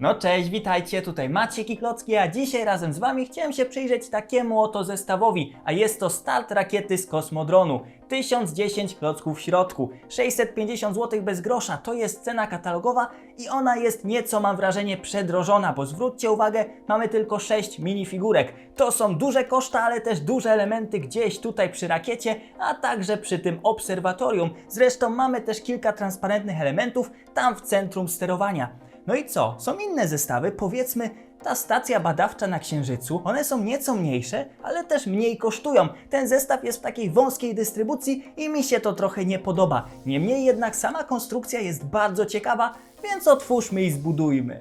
No cześć, witajcie, tutaj Maciek i Klocki, a dzisiaj razem z Wami chciałem się przyjrzeć takiemu oto zestawowi, a jest to start rakiety z kosmodronu. 1010 klocków w środku, 650 zł bez grosza, to jest cena katalogowa i ona jest nieco, mam wrażenie, przedrożona, bo zwróćcie uwagę, mamy tylko 6 minifigurek. To są duże koszta, ale też duże elementy gdzieś tutaj przy rakiecie, a także przy tym obserwatorium. Zresztą mamy też kilka transparentnych elementów tam w centrum sterowania. No i co? Są inne zestawy, powiedzmy ta stacja badawcza na Księżycu, one są nieco mniejsze, ale też mniej kosztują. Ten zestaw jest w takiej wąskiej dystrybucji i mi się to trochę nie podoba. Niemniej jednak sama konstrukcja jest bardzo ciekawa, więc otwórzmy i zbudujmy.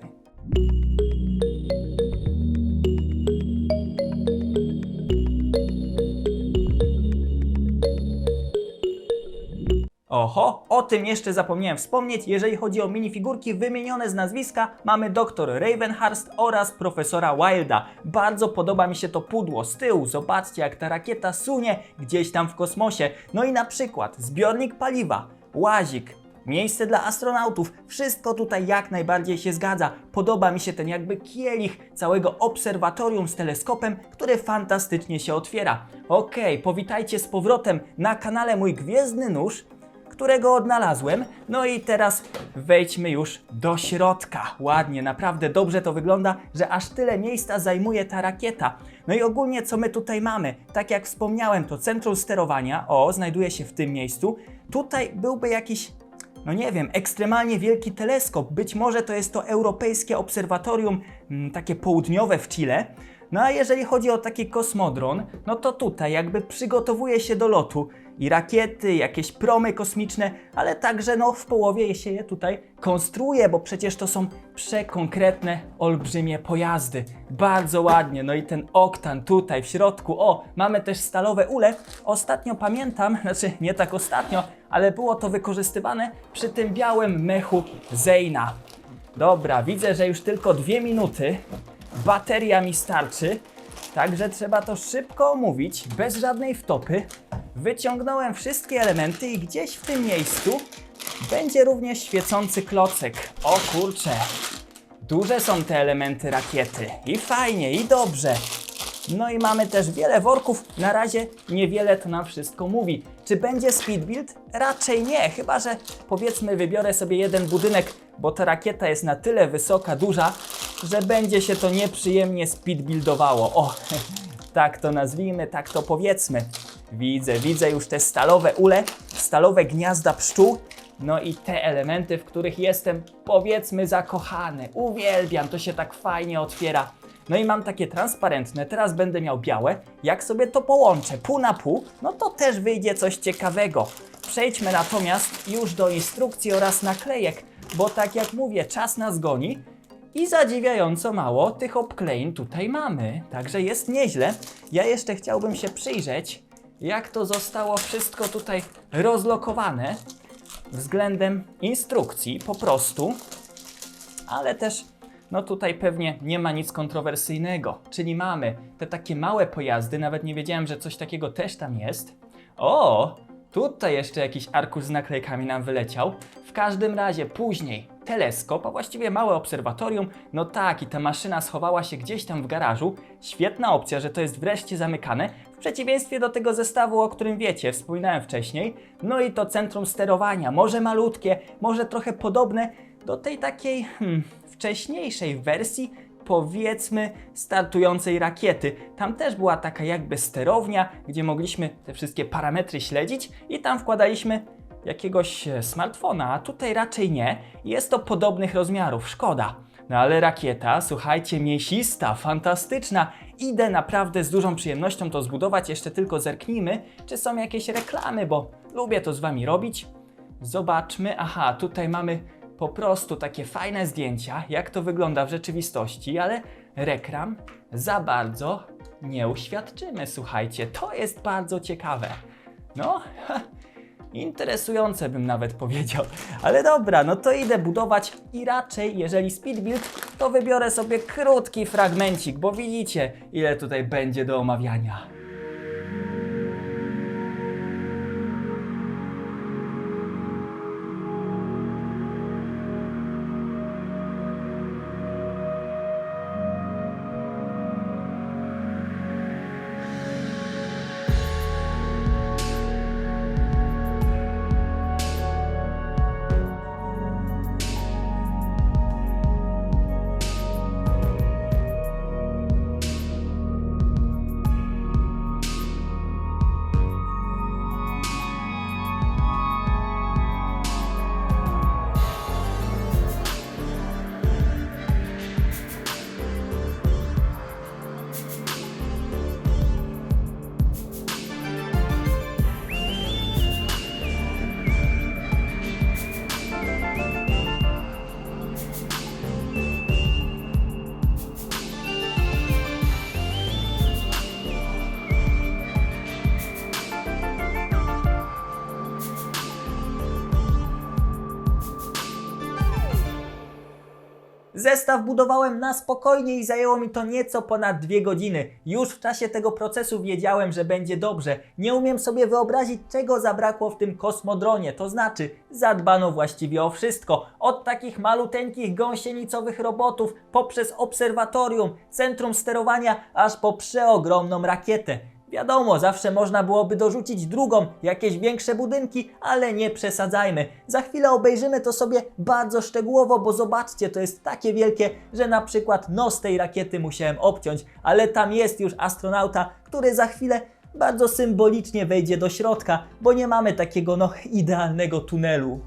Oho, o tym jeszcze zapomniałem wspomnieć. Jeżeli chodzi o minifigurki wymienione z nazwiska, mamy dr Ravenhurst oraz profesora Wilda. Bardzo podoba mi się to pudło z tyłu. Zobaczcie, jak ta rakieta sunie gdzieś tam w kosmosie. No i na przykład zbiornik paliwa, łazik, Miejsce dla astronautów, wszystko tutaj jak najbardziej się zgadza. Podoba mi się ten jakby kielich całego obserwatorium z teleskopem, który fantastycznie się otwiera. Okej, powitajcie z powrotem na kanale Mój Gwiezdny Nóż którego odnalazłem. No i teraz wejdźmy już do środka. Ładnie, naprawdę dobrze to wygląda, że aż tyle miejsca zajmuje ta rakieta. No i ogólnie co my tutaj mamy? Tak jak wspomniałem, to centrum sterowania, o, znajduje się w tym miejscu. Tutaj byłby jakiś no nie wiem, ekstremalnie wielki teleskop. Być może to jest to europejskie obserwatorium, mm, takie południowe w Chile. No a jeżeli chodzi o taki kosmodron, no to tutaj jakby przygotowuje się do lotu i rakiety, jakieś promy kosmiczne, ale także no w połowie się je tutaj konstruuje, bo przecież to są przekonkretne, olbrzymie pojazdy. Bardzo ładnie, no i ten oktan tutaj w środku, o, mamy też stalowe ule. Ostatnio pamiętam, znaczy nie tak ostatnio, ale było to wykorzystywane przy tym białym mechu Zeyna. Dobra, widzę, że już tylko dwie minuty. Bateria mi starczy, także trzeba to szybko omówić, bez żadnej wtopy. Wyciągnąłem wszystkie elementy i gdzieś w tym miejscu będzie również świecący klocek. O kurcze, duże są te elementy rakiety i fajnie, i dobrze. No i mamy też wiele worków, na razie niewiele to nam wszystko mówi. Czy będzie speed build? Raczej nie, chyba że powiedzmy wybiorę sobie jeden budynek, bo ta rakieta jest na tyle wysoka, duża, że będzie się to nieprzyjemnie speed buildowało. O, tak to nazwijmy, tak to powiedzmy. Widzę, widzę już te stalowe ule, stalowe gniazda pszczół, no i te elementy, w których jestem powiedzmy zakochany. Uwielbiam, to się tak fajnie otwiera. No i mam takie transparentne, teraz będę miał białe. Jak sobie to połączę pół na pół, no to też wyjdzie coś ciekawego. Przejdźmy natomiast już do instrukcji oraz naklejek, bo tak jak mówię, czas nas goni. I zadziwiająco mało tych obklejeń tutaj mamy, także jest nieźle. Ja jeszcze chciałbym się przyjrzeć, jak to zostało wszystko tutaj rozlokowane względem instrukcji po prostu, ale też no tutaj pewnie nie ma nic kontrowersyjnego, czyli mamy te takie małe pojazdy, nawet nie wiedziałem, że coś takiego też tam jest. O, tutaj jeszcze jakiś arkusz z naklejkami nam wyleciał. W każdym razie później teleskop, a właściwie małe obserwatorium. No tak, i ta maszyna schowała się gdzieś tam w garażu. Świetna opcja, że to jest wreszcie zamykane. W przeciwieństwie do tego zestawu, o którym wiecie, wspominałem wcześniej. No i to centrum sterowania, może malutkie, może trochę podobne do tej takiej hmm, wcześniejszej wersji, powiedzmy, startującej rakiety. Tam też była taka jakby sterownia, gdzie mogliśmy te wszystkie parametry śledzić i tam wkładaliśmy jakiegoś e, smartfona, a tutaj raczej nie. Jest to podobnych rozmiarów, szkoda. No ale rakieta, słuchajcie, mięsista, fantastyczna. Idę naprawdę z dużą przyjemnością to zbudować. Jeszcze tylko zerknijmy, czy są jakieś reklamy, bo lubię to z Wami robić. Zobaczmy. Aha, tutaj mamy po prostu takie fajne zdjęcia, jak to wygląda w rzeczywistości, ale reklam za bardzo nie uświadczymy. Słuchajcie, to jest bardzo ciekawe. No, Interesujące bym nawet powiedział. Ale dobra, no to idę budować i raczej, jeżeli speed build, to wybiorę sobie krótki fragmencik, bo widzicie, ile tutaj będzie do omawiania. Zestaw budowałem na spokojnie i zajęło mi to nieco ponad dwie godziny. Już w czasie tego procesu wiedziałem, że będzie dobrze. Nie umiem sobie wyobrazić, czego zabrakło w tym kosmodronie, to znaczy zadbano właściwie o wszystko. Od takich maluteńkich gąsienicowych robotów, poprzez obserwatorium, centrum sterowania, aż po przeogromną rakietę. Wiadomo, zawsze można byłoby dorzucić drugą, jakieś większe budynki, ale nie przesadzajmy. Za chwilę obejrzymy to sobie bardzo szczegółowo, bo zobaczcie, to jest takie wielkie, że na przykład nos tej rakiety musiałem obciąć, ale tam jest już astronauta, który za chwilę bardzo symbolicznie wejdzie do środka, bo nie mamy takiego no idealnego tunelu.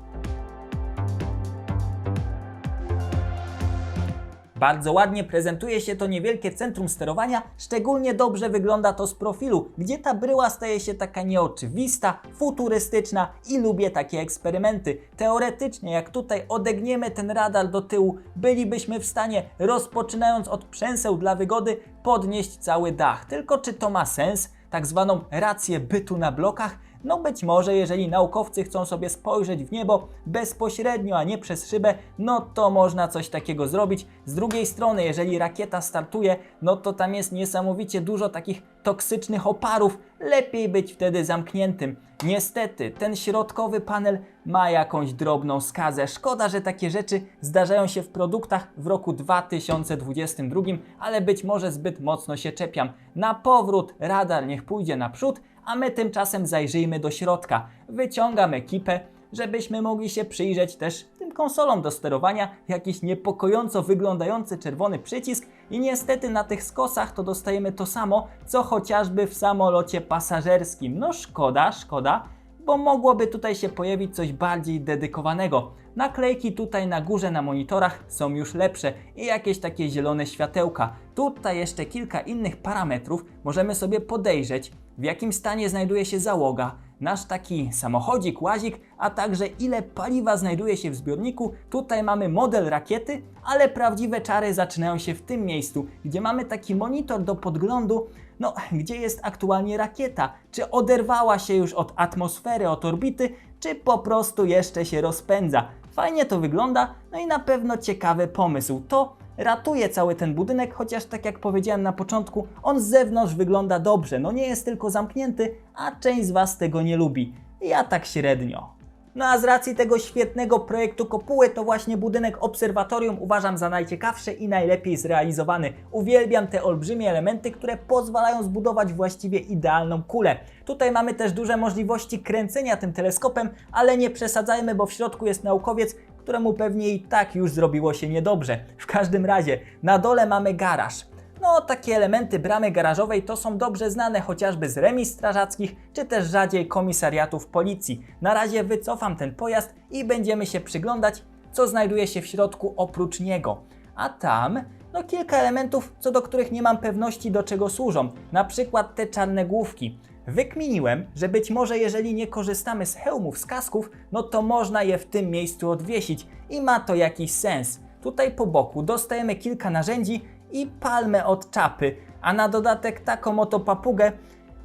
Bardzo ładnie prezentuje się to niewielkie centrum sterowania, szczególnie dobrze wygląda to z profilu, gdzie ta bryła staje się taka nieoczywista, futurystyczna i lubię takie eksperymenty. Teoretycznie, jak tutaj odegniemy ten radar do tyłu, bylibyśmy w stanie, rozpoczynając od przęseł dla wygody, podnieść cały dach. Tylko czy to ma sens? Tak zwaną rację bytu na blokach? No być może, jeżeli naukowcy chcą sobie spojrzeć w niebo bezpośrednio, a nie przez szybę, no to można coś takiego zrobić. Z drugiej strony, jeżeli rakieta startuje, no to tam jest niesamowicie dużo takich toksycznych oparów. Lepiej być wtedy zamkniętym. Niestety, ten środkowy panel ma jakąś drobną skazę. Szkoda, że takie rzeczy zdarzają się w produktach w roku 2022, ale być może zbyt mocno się czepiam. Na powrót radar niech pójdzie naprzód, a my tymczasem zajrzyjmy do środka. Wyciągam ekipę, żebyśmy mogli się przyjrzeć też tym konsolom do sterowania. Jakiś niepokojąco wyglądający czerwony przycisk i niestety na tych skosach to dostajemy to samo, co chociażby w samolocie pasażerskim. No szkoda, szkoda, bo mogłoby tutaj się pojawić coś bardziej dedykowanego. Naklejki tutaj na górze na monitorach są już lepsze i jakieś takie zielone światełka. Tutaj jeszcze kilka innych parametrów możemy sobie podejrzeć, w jakim stanie znajduje się załoga, nasz taki samochodzik, łazik, a także ile paliwa znajduje się w zbiorniku. Tutaj mamy model rakiety, ale prawdziwe czary zaczynają się w tym miejscu, gdzie mamy taki monitor do podglądu, no gdzie jest aktualnie rakieta, czy oderwała się już od atmosfery, od orbity, czy po prostu jeszcze się rozpędza. Fajnie to wygląda, no i na pewno ciekawy pomysł. To ratuje cały ten budynek, chociaż tak jak powiedziałem na początku, on z zewnątrz wygląda dobrze. No nie jest tylko zamknięty, a część z Was tego nie lubi. Ja tak średnio. No a z racji tego świetnego projektu kopuły, to właśnie budynek obserwatorium uważam za najciekawszy i najlepiej zrealizowany. Uwielbiam te olbrzymie elementy, które pozwalają zbudować właściwie idealną kulę. Tutaj mamy też duże możliwości kręcenia tym teleskopem, ale nie przesadzajmy, bo w środku jest naukowiec, któremu pewnie i tak już zrobiło się niedobrze. W każdym razie, na dole mamy garaż. No, takie elementy bramy garażowej to są dobrze znane chociażby z remis strażackich, czy też rzadziej komisariatów policji. Na razie wycofam ten pojazd i będziemy się przyglądać, co znajduje się w środku oprócz niego. A tam, no kilka elementów, co do których nie mam pewności do czego służą. Na przykład te czarne główki. Wykminiłem, że być może jeżeli nie korzystamy z hełmów, z kasków, no to można je w tym miejscu odwiesić i ma to jakiś sens. Tutaj po boku dostajemy kilka narzędzi i palmę od czapy, a na dodatek taką oto papugę,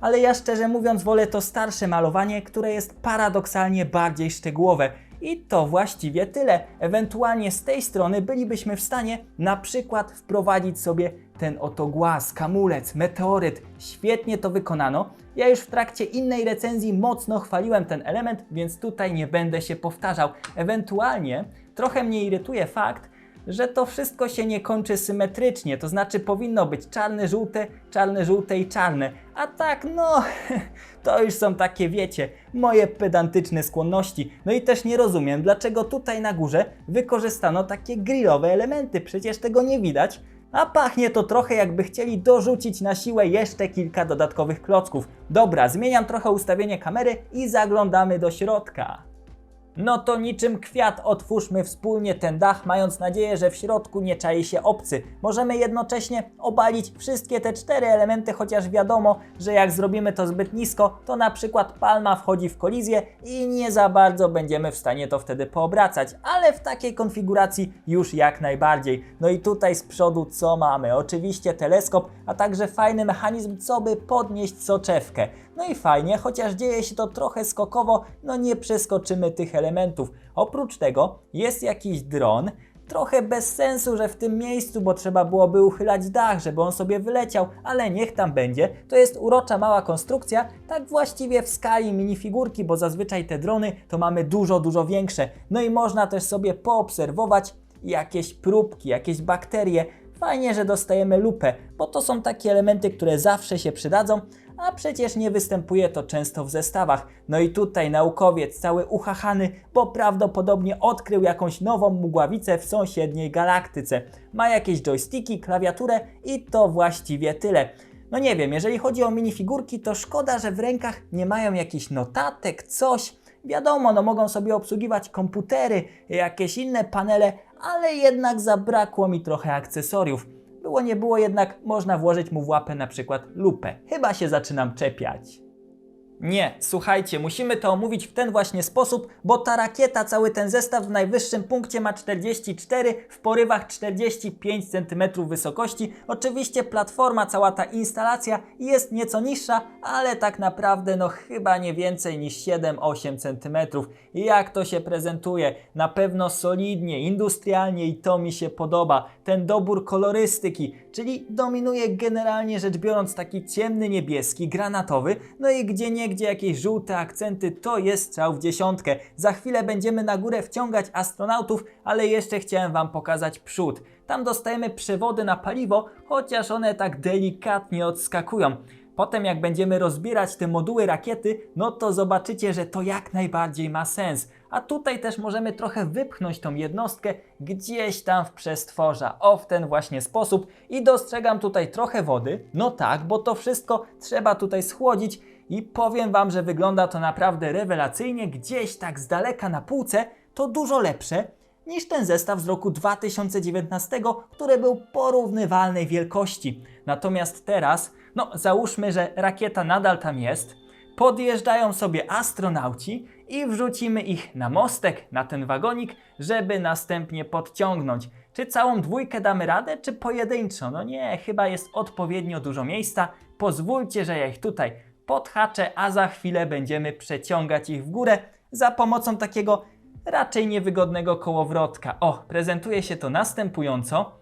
ale ja szczerze mówiąc wolę to starsze malowanie, które jest paradoksalnie bardziej szczegółowe. I to właściwie tyle. Ewentualnie z tej strony bylibyśmy w stanie na przykład wprowadzić sobie ten oto głaz, kamulec, meteoryt. Świetnie to wykonano. Ja już w trakcie innej recenzji mocno chwaliłem ten element, więc tutaj nie będę się powtarzał. Ewentualnie trochę mnie irytuje fakt, że to wszystko się nie kończy symetrycznie, to znaczy powinno być czarne, żółte, czarne, żółte i czarne. A tak, no, to już są takie, wiecie, moje pedantyczne skłonności. No i też nie rozumiem, dlaczego tutaj na górze wykorzystano takie grillowe elementy, przecież tego nie widać. A pachnie to trochę jakby chcieli dorzucić na siłę jeszcze kilka dodatkowych klocków. Dobra, zmieniam trochę ustawienie kamery i zaglądamy do środka. No to niczym kwiat otwórzmy wspólnie ten dach, mając nadzieję, że w środku nie czai się obcy. Możemy jednocześnie obalić wszystkie te cztery elementy, chociaż wiadomo, że jak zrobimy to zbyt nisko, to na przykład palma wchodzi w kolizję i nie za bardzo będziemy w stanie to wtedy poobracać, ale w takiej konfiguracji już jak najbardziej. No i tutaj z przodu co mamy? Oczywiście teleskop, a także fajny mechanizm, co by podnieść soczewkę. No i fajnie, chociaż dzieje się to trochę skokowo, no nie przeskoczymy tych elementów. Oprócz tego jest jakiś dron, Trochę bez sensu, że w tym miejscu, bo trzeba byłoby uchylać dach, żeby on sobie wyleciał, ale niech tam będzie. To jest urocza mała konstrukcja, tak właściwie w skali minifigurki, bo zazwyczaj te drony to mamy dużo, dużo większe. No i można też sobie poobserwować jakieś próbki, jakieś bakterie. Fajnie, że dostajemy lupę, bo to są takie elementy, które zawsze się przydadzą, a przecież nie występuje to często w zestawach. No i tutaj naukowiec cały uchachany, bo prawdopodobnie odkrył jakąś nową mgławicę w sąsiedniej galaktyce. Ma jakieś joysticki, klawiaturę i to właściwie tyle. No nie wiem, jeżeli chodzi o minifigurki, to szkoda, że w rękach nie mają jakichś notatek, coś. Wiadomo, no mogą sobie obsługiwać komputery, jakieś inne panele, ale jednak zabrakło mi trochę akcesoriów. Było nie było jednak można włożyć mu w łapę na przykład lupę. Chyba się zaczynam czepiać. Nie, słuchajcie, musimy to omówić w ten właśnie sposób, bo ta rakieta, cały ten zestaw w najwyższym punkcie ma 44, w porywach 45 cm wysokości. Oczywiście platforma, cała ta instalacja jest nieco niższa, ale tak naprawdę no chyba nie więcej niż 7-8 cm. Jak to się prezentuje? Na pewno solidnie, industrialnie i to mi się podoba. Ten dobór kolorystyki, czyli dominuje generalnie rzecz biorąc taki ciemny niebieski, granatowy, no i gdzie niegdzie jakieś żółte akcenty, to jest strzał w dziesiątkę. Za chwilę będziemy na górę wciągać astronautów, ale jeszcze chciałem Wam pokazać przód. Tam dostajemy przewody na paliwo, chociaż one tak delikatnie odskakują. Potem jak będziemy rozbierać te moduły rakiety, no to zobaczycie, że to jak najbardziej ma sens. A tutaj też możemy trochę wypchnąć tą jednostkę gdzieś tam w przestworza. O, w ten właśnie sposób. I dostrzegam tutaj trochę wody. No tak, bo to wszystko trzeba tutaj schłodzić. I powiem Wam, że wygląda to naprawdę rewelacyjnie. Gdzieś tak z daleka na półce to dużo lepsze niż ten zestaw z roku 2019, który był porównywalnej wielkości. Natomiast teraz, no załóżmy, że rakieta nadal tam jest, podjeżdżają sobie astronauci i wrzucimy ich na mostek, na ten wagonik, żeby następnie podciągnąć. Czy całą dwójkę damy radę, czy pojedynczo? No nie, chyba jest odpowiednio dużo miejsca. Pozwólcie, że ja ich tutaj podhaczę, a za chwilę będziemy przeciągać ich w górę za pomocą takiego raczej niewygodnego kołowrotka. O, prezentuje się to następująco.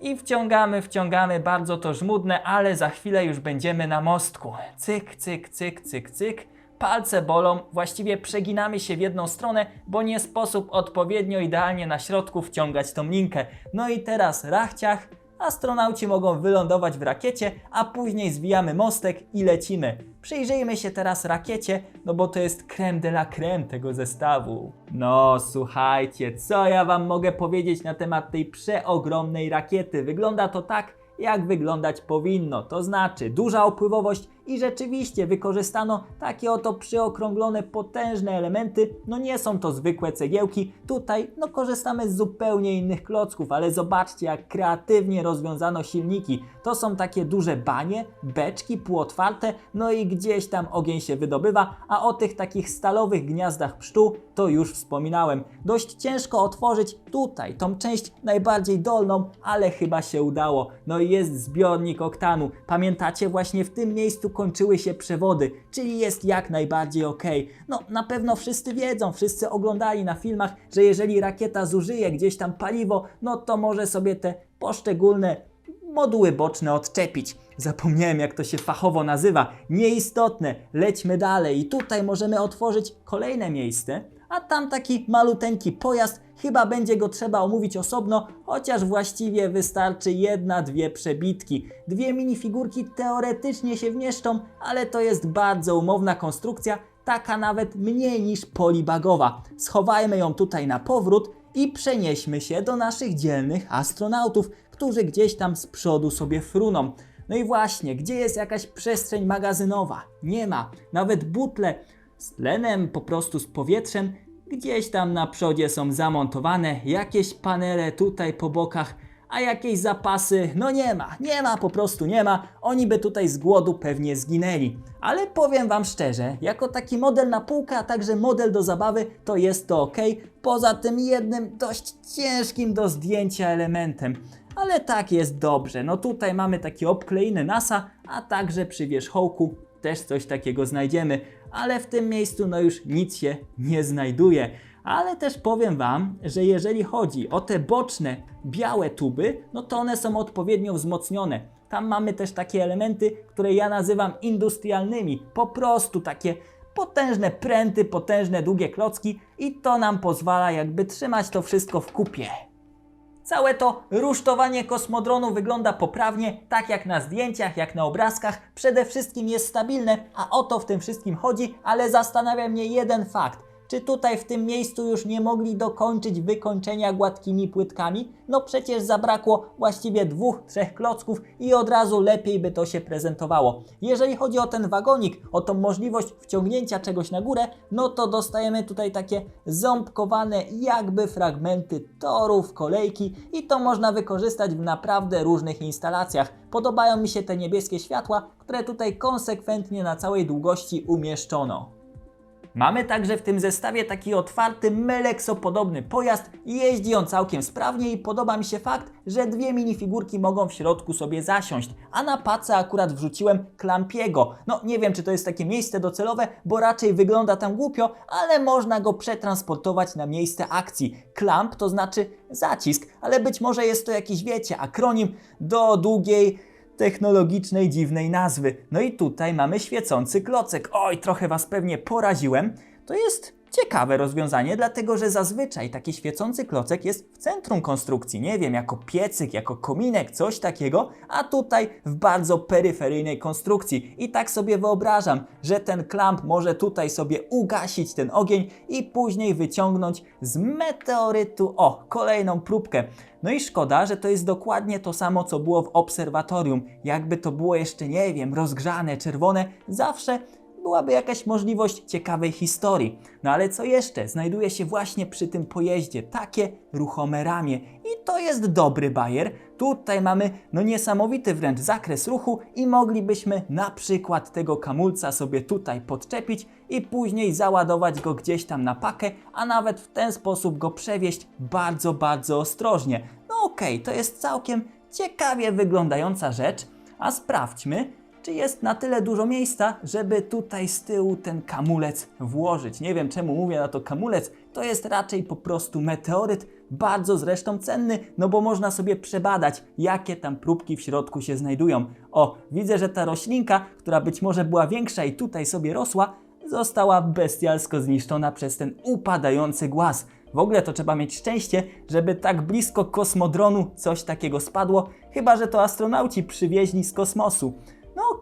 I wciągamy, wciągamy, bardzo to żmudne, ale za chwilę już będziemy na mostku. Cyk, cyk, cyk, cyk, cyk. Palce bolą, właściwie przeginamy się w jedną stronę, bo nie sposób odpowiednio idealnie na środku wciągać tą linkę. No i teraz rachciach, astronauci mogą wylądować w rakiecie, a później zwijamy mostek i lecimy. Przyjrzyjmy się teraz rakiecie, no bo to jest creme de la creme tego zestawu. No słuchajcie, co ja wam mogę powiedzieć na temat tej przeogromnej rakiety? Wygląda to tak, jak wyglądać powinno, to znaczy duża opływowość i rzeczywiście wykorzystano takie oto przyokrąglone, potężne elementy. No nie są to zwykłe cegiełki, tutaj no korzystamy z zupełnie innych klocków, ale zobaczcie jak kreatywnie rozwiązano silniki. To są takie duże banie, beczki półotwarte, no i gdzieś tam ogień się wydobywa, a o tych takich stalowych gniazdach pszczół to już wspominałem. Dość ciężko otworzyć tutaj tą część najbardziej dolną, ale chyba się udało. No i jest zbiornik oktanu. Pamiętacie właśnie w tym miejscu kończyły się przewody, czyli jest jak najbardziej ok. No na pewno wszyscy wiedzą, wszyscy oglądali na filmach, że jeżeli rakieta zużyje gdzieś tam paliwo, no to może sobie te poszczególne moduły boczne odczepić. Zapomniałem jak to się fachowo nazywa. Nieistotne, lećmy dalej i tutaj możemy otworzyć kolejne miejsce, a tam taki maluteńki pojazd, chyba będzie go trzeba omówić osobno, chociaż właściwie wystarczy jedna, dwie przebitki. Dwie minifigurki teoretycznie się wmieszczą, ale to jest bardzo umowna konstrukcja, taka nawet mniej niż polibagowa. Schowajmy ją tutaj na powrót i przenieśmy się do naszych dzielnych astronautów, którzy gdzieś tam z przodu sobie fruną. No i właśnie, gdzie jest jakaś przestrzeń magazynowa? Nie ma. Nawet butle z tlenem, po prostu z powietrzem, gdzieś tam na przodzie są zamontowane, jakieś panele tutaj po bokach, a jakieś zapasy, no nie ma, nie ma, po prostu nie ma. Oni by tutaj z głodu pewnie zginęli. Ale powiem Wam szczerze, jako taki model na półkę, a także model do zabawy, to jest to ok. Poza tym jednym dość ciężkim do zdjęcia elementem. Ale tak jest dobrze. No tutaj mamy takie obklejiny NASA, a także przy wierzchołku też coś takiego znajdziemy. Ale w tym miejscu no już nic się nie znajduje. Ale też powiem Wam, że jeżeli chodzi o te boczne, białe tuby, no to one są odpowiednio wzmocnione. Tam mamy też takie elementy, które ja nazywam industrialnymi. Po prostu takie potężne pręty, potężne długie klocki i to nam pozwala jakby trzymać to wszystko w kupie. Całe to rusztowanie kosmodronu wygląda poprawnie, tak jak na zdjęciach, jak na obrazkach. Przede wszystkim jest stabilne, a o to w tym wszystkim chodzi, ale zastanawia mnie jeden fakt. Czy tutaj w tym miejscu już nie mogli dokończyć wykończenia gładkimi płytkami? No przecież zabrakło właściwie dwóch, trzech klocków i od razu lepiej by to się prezentowało. Jeżeli chodzi o ten wagonik, o tą możliwość wciągnięcia czegoś na górę, no to dostajemy tutaj takie ząbkowane jakby fragmenty torów, kolejki i to można wykorzystać w naprawdę różnych instalacjach. Podobają mi się te niebieskie światła, które tutaj konsekwentnie na całej długości umieszczono. Mamy także w tym zestawie taki otwarty meleksopodobny pojazd. Jeździ on całkiem sprawnie i podoba mi się fakt, że dwie minifigurki mogą w środku sobie zasiąść. A na pace akurat wrzuciłem Klampiego. No nie wiem czy to jest takie miejsce docelowe, bo raczej wygląda tam głupio, ale można go przetransportować na miejsce akcji. Klamp to znaczy zacisk, ale być może jest to jakiś wiecie akronim do długiej technologicznej, dziwnej nazwy. No i tutaj mamy świecący klocek. Oj, trochę Was pewnie poraziłem. To jest ciekawe rozwiązanie, dlatego że zazwyczaj taki świecący klocek jest w centrum konstrukcji. Nie wiem, jako piecyk, jako kominek, coś takiego, a tutaj w bardzo peryferyjnej konstrukcji. I tak sobie wyobrażam, że ten klamp może tutaj sobie ugasić ten ogień i później wyciągnąć z meteorytu, o, kolejną próbkę. No i szkoda, że to jest dokładnie to samo, co było w obserwatorium. Jakby to było jeszcze, nie wiem, rozgrzane, czerwone, zawsze byłaby jakaś możliwość ciekawej historii. No ale co jeszcze? Znajduje się właśnie przy tym pojeździe takie ruchome ramię i to jest dobry bajer. Tutaj mamy no niesamowity wręcz zakres ruchu i moglibyśmy na przykład tego kamulca sobie tutaj podczepić i później załadować go gdzieś tam na pakę, a nawet w ten sposób go przewieźć bardzo, bardzo ostrożnie. No okej, to jest całkiem ciekawie wyglądająca rzecz, a sprawdźmy, czy jest na tyle dużo miejsca, żeby tutaj z tyłu ten kamulec włożyć. Nie wiem czemu mówię na to kamulec, to jest raczej po prostu meteoryt, bardzo zresztą cenny, no bo można sobie przebadać, jakie tam próbki w środku się znajdują. O, widzę, że ta roślinka, która być może była większa i tutaj sobie rosła, została bestialsko zniszczona przez ten upadający głaz. W ogóle to trzeba mieć szczęście, żeby tak blisko kosmodronu coś takiego spadło, chyba że to astronauci przywieźli z kosmosu.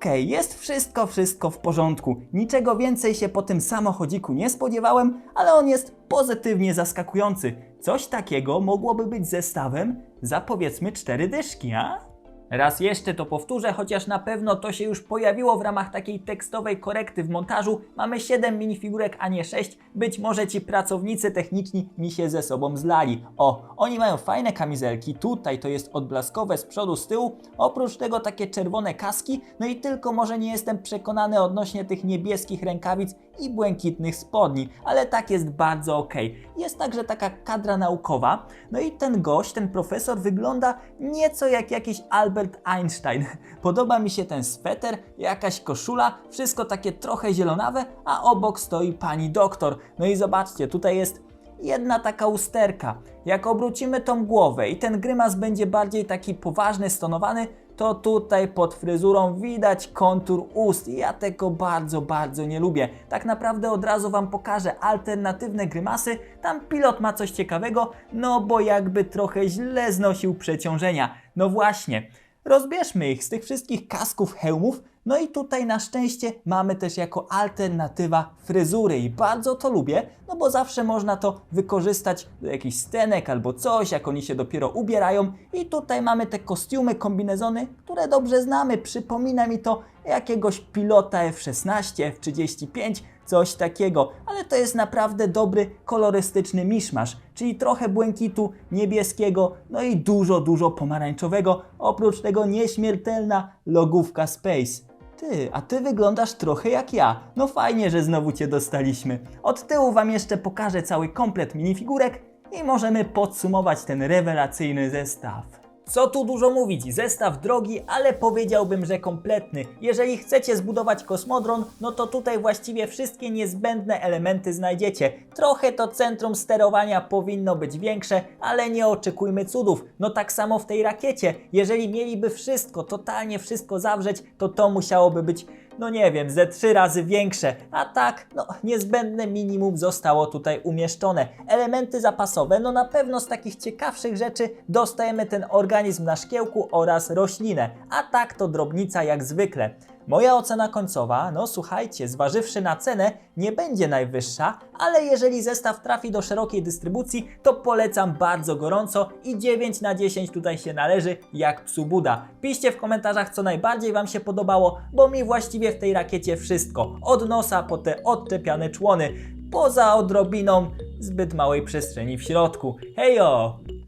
Okej, jest wszystko, wszystko w porządku. Niczego więcej się po tym samochodziku nie spodziewałem, ale on jest pozytywnie zaskakujący. Coś takiego mogłoby być zestawem za powiedzmy cztery dyszki, a? Raz jeszcze to powtórzę, chociaż na pewno to się już pojawiło w ramach takiej tekstowej korekty w montażu. Mamy 7 minifigurek, a nie 6. Być może ci pracownicy techniczni mi się ze sobą zlali. O, oni mają fajne kamizelki, tutaj to jest odblaskowe z przodu, z tyłu. Oprócz tego takie czerwone kaski, no i tylko może nie jestem przekonany odnośnie tych niebieskich rękawic i błękitnych spodni, ale tak jest bardzo ok. Jest także taka kadra naukowa, no i ten gość, ten profesor wygląda nieco jak jakiś Albert Einstein. Podoba mi się ten sweter, jakaś koszula, wszystko takie trochę zielonawe, a obok stoi pani doktor. No i zobaczcie, tutaj jest jedna taka usterka. Jak obrócimy tą głowę i ten grymas będzie bardziej taki poważny, stonowany, to tutaj pod fryzurą widać kontur ust ja tego bardzo, bardzo nie lubię. Tak naprawdę od razu Wam pokażę alternatywne grymasy. Tam pilot ma coś ciekawego, no bo jakby trochę źle znosił przeciążenia. No właśnie, rozbierzmy ich z tych wszystkich kasków, hełmów, no i tutaj na szczęście mamy też jako alternatywa fryzury i bardzo to lubię, no bo zawsze można to wykorzystać do jakichś stenek albo coś, jak oni się dopiero ubierają. I tutaj mamy te kostiumy, kombinezony, które dobrze znamy. Przypomina mi to jakiegoś pilota F-16, F-35, coś takiego, ale to jest naprawdę dobry, kolorystyczny miszmasz, czyli trochę błękitu, niebieskiego, no i dużo, dużo pomarańczowego, oprócz tego nieśmiertelna logówka Space. Ty, a ty wyglądasz trochę jak ja. No fajnie, że znowu cię dostaliśmy. Od tyłu wam jeszcze pokażę cały komplet minifigurek i możemy podsumować ten rewelacyjny zestaw. Co tu dużo mówić, zestaw drogi, ale powiedziałbym, że kompletny. Jeżeli chcecie zbudować kosmodron, no to tutaj właściwie wszystkie niezbędne elementy znajdziecie. Trochę to centrum sterowania powinno być większe, ale nie oczekujmy cudów. No tak samo w tej rakiecie. Jeżeli mieliby wszystko, totalnie wszystko zawrzeć, to to musiałoby być no nie wiem, ze trzy razy większe, a tak, no niezbędne minimum zostało tutaj umieszczone. Elementy zapasowe, no na pewno z takich ciekawszych rzeczy dostajemy ten organizm na szkiełku oraz roślinę, a tak to drobnica jak zwykle. Moja ocena końcowa, no słuchajcie, zważywszy na cenę, nie będzie najwyższa, ale jeżeli zestaw trafi do szerokiej dystrybucji, to polecam bardzo gorąco i 9 na 10 tutaj się należy, jak psu Buda. Piszcie w komentarzach, co najbardziej Wam się podobało, bo mi właściwie w tej rakiecie wszystko, od nosa po te odczepiane człony, poza odrobiną zbyt małej przestrzeni w środku. Hejo!